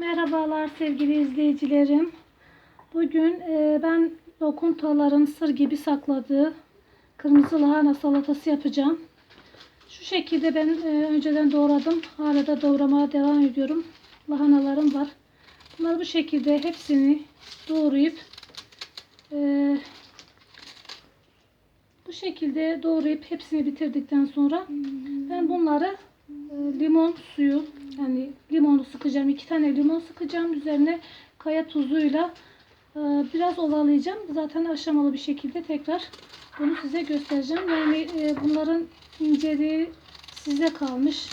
Merhabalar sevgili izleyicilerim. Bugün e, ben lokuntaların sır gibi sakladığı kırmızı lahana salatası yapacağım. Şu şekilde ben e, önceden doğradım. Hala da doğramaya devam ediyorum. Lahanalarım var. Bunları bu şekilde hepsini doğrayıp e, bu şekilde doğrayıp hepsini bitirdikten sonra ben bunları limon suyu yani limonu sıkacağım. iki tane limon sıkacağım. Üzerine kaya tuzuyla e, biraz ovalayacağım. Zaten aşamalı bir şekilde tekrar bunu size göstereceğim. Yani e, bunların inceliği size kalmış.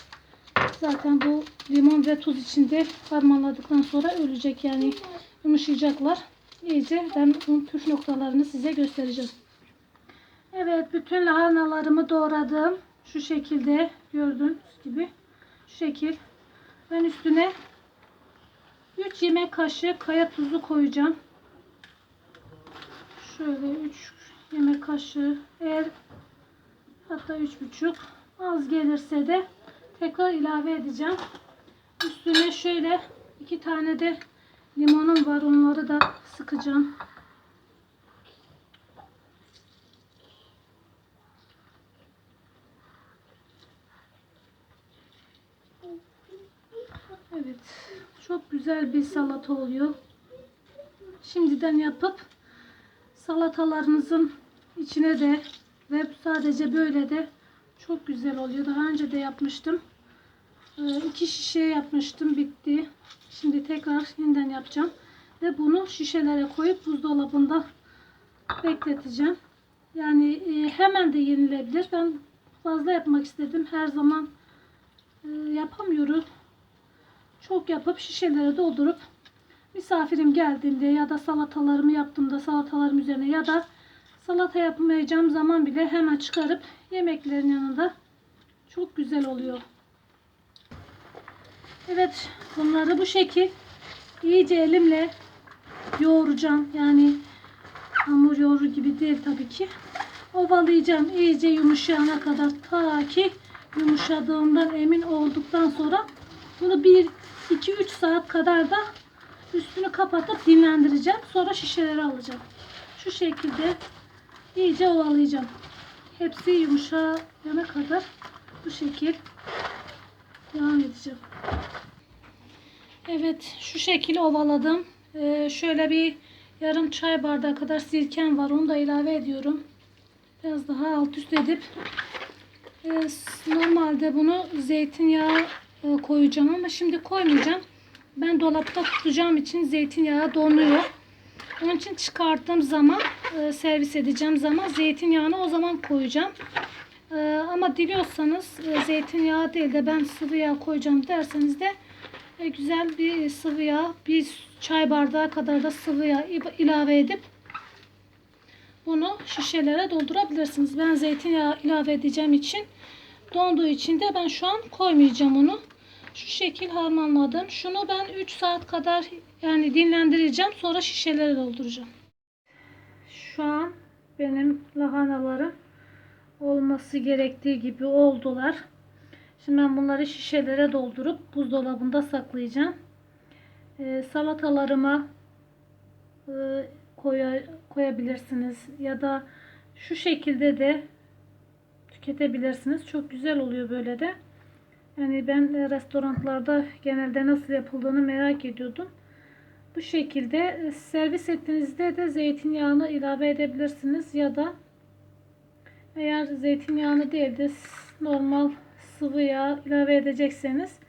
Zaten bu limon ve tuz içinde harmanladıktan sonra ölecek yani yumuşayacaklar. İyice ben bunun püf noktalarını size göstereceğim. Evet bütün lahanalarımı doğradım. Şu şekilde gördüğünüz gibi. Şu şekil. Ben üstüne 3 yemek kaşığı kaya tuzu koyacağım. Şöyle 3 yemek kaşığı eğer hatta 3,5 az gelirse de tekrar ilave edeceğim. Üstüne şöyle iki tane de limonum var. Onları da sıkacağım. Evet. Çok güzel bir salata oluyor. Şimdiden yapıp salatalarınızın içine de ve sadece böyle de çok güzel oluyor. Daha önce de yapmıştım. Ee, iki şişe yapmıştım. Bitti. Şimdi tekrar yeniden yapacağım. Ve bunu şişelere koyup buzdolabında bekleteceğim. Yani e, hemen de yenilebilir. Ben fazla yapmak istedim. Her zaman e, yapamıyoruz çok yapıp şişelere doldurup misafirim geldiğinde ya da salatalarımı yaptığımda salatalarım üzerine ya da salata yapmayacağım zaman bile hemen çıkarıp yemeklerin yanında çok güzel oluyor. Evet bunları bu şekil iyice elimle yoğuracağım. Yani hamur yoğurur gibi değil tabii ki. Ovalayacağım iyice yumuşayana kadar ta ki yumuşadığından emin olduktan sonra bunu bir 2-3 saat kadar da üstünü kapatıp dinlendireceğim. Sonra şişeleri alacağım. Şu şekilde iyice ovalayacağım. Hepsi yumuşayana kadar bu şekil devam edeceğim. Evet şu şekilde ovaladım. Ee, şöyle bir yarım çay bardağı kadar sirkem var. Onu da ilave ediyorum. Biraz daha alt üst edip e, normalde bunu zeytinyağı koyacağım ama şimdi koymayacağım. Ben dolapta tutacağım için zeytinyağı donuyor. Onun için çıkarttığım zaman e, servis edeceğim zaman zeytinyağını o zaman koyacağım. E, ama diliyorsanız e, zeytinyağı değil de ben sıvı yağ koyacağım derseniz de e, güzel bir sıvı yağ bir çay bardağı kadar da sıvı yağ ilave edip bunu şişelere doldurabilirsiniz. Ben zeytinyağı ilave edeceğim için donduğu için de ben şu an koymayacağım onu. Şu şekil harmanladım. Şunu ben 3 saat kadar yani dinlendireceğim. Sonra şişelere dolduracağım. Şu an benim lahanalarım olması gerektiği gibi oldular. Şimdi ben bunları şişelere doldurup buzdolabında saklayacağım. Ee, salatalarıma e, koya, koyabilirsiniz ya da şu şekilde de tüketebilirsiniz. Çok güzel oluyor böyle de. Yani ben e, restoranlarda genelde nasıl yapıldığını merak ediyordum. Bu şekilde e, servis ettiğinizde de zeytinyağını ilave edebilirsiniz ya da eğer zeytinyağını değil de normal sıvı yağ ilave edecekseniz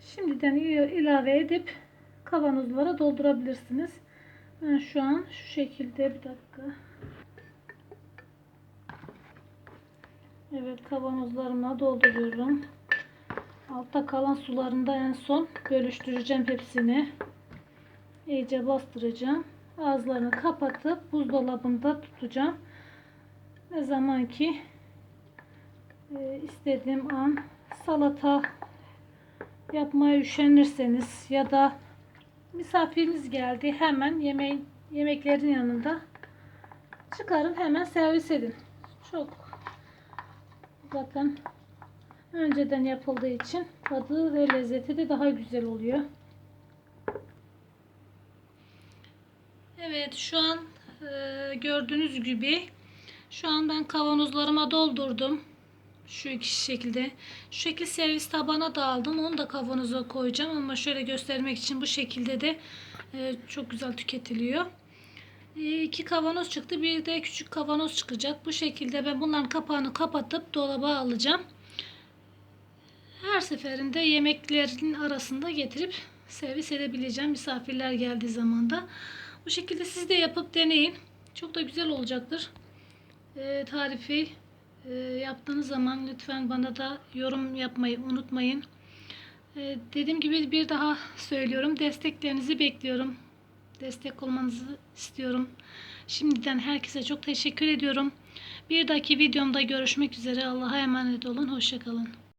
şimdiden ilave edip kavanozlara doldurabilirsiniz. Ben şu an şu şekilde bir dakika. Evet kavanozlarıma dolduruyorum. Altta kalan sularında en son bölüştüreceğim hepsini. İyice bastıracağım. Ağızlarını kapatıp buzdolabında tutacağım. Ne zaman ki e, istediğim an salata yapmaya üşenirseniz ya da misafiriniz geldi hemen yemeğin yemeklerin yanında çıkarın hemen servis edin. Çok zaten önceden yapıldığı için tadı ve lezzeti de daha güzel oluyor. Evet şu an e, gördüğünüz gibi şu an ben kavanozlarıma doldurdum. Şu iki şekilde. Şu şekil servis tabana da aldım. Onu da kavanoza koyacağım ama şöyle göstermek için bu şekilde de e, çok güzel tüketiliyor. E, iki kavanoz çıktı. Bir de küçük kavanoz çıkacak. Bu şekilde ben bunların kapağını kapatıp dolaba alacağım. Her seferinde yemeklerin arasında getirip servis edebileceğim misafirler geldiği zaman da. Bu şekilde siz de yapıp deneyin. Çok da güzel olacaktır. E, tarifi e, yaptığınız zaman lütfen bana da yorum yapmayı unutmayın. E, dediğim gibi bir daha söylüyorum. Desteklerinizi bekliyorum. Destek olmanızı istiyorum. Şimdiden herkese çok teşekkür ediyorum. Bir dahaki videomda görüşmek üzere. Allah'a emanet olun. Hoşçakalın.